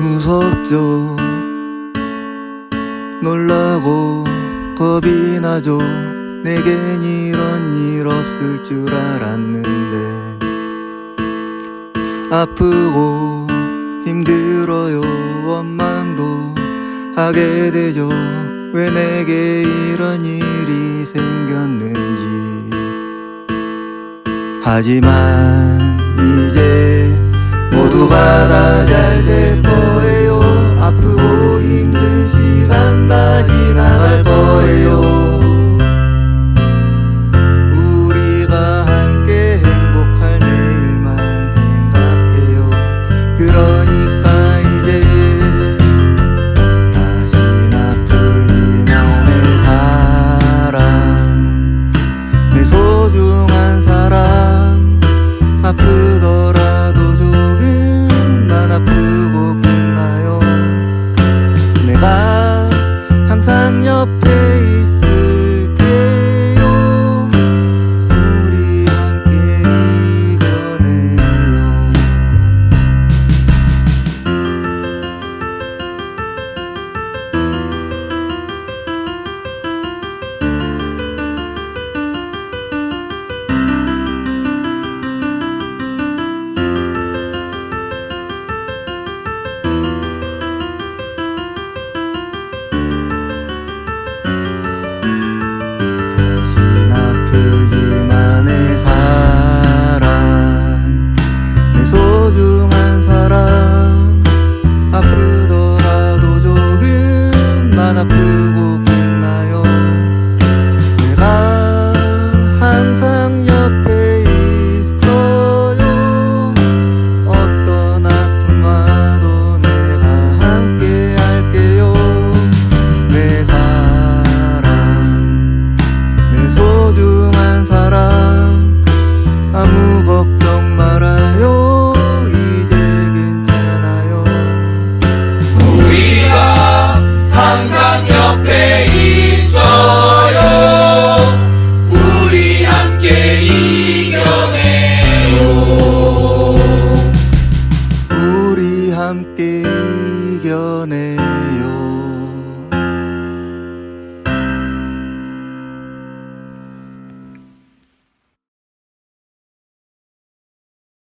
무섭죠. 놀라고 겁이 나죠. 내겐 이런 일 없을 줄 알았는데. 아프고 힘들어요. 원망도 하게 되죠. 왜 내게 이런 일이 생겼는지. 하지만 이제 항상 옆에 이겨내요.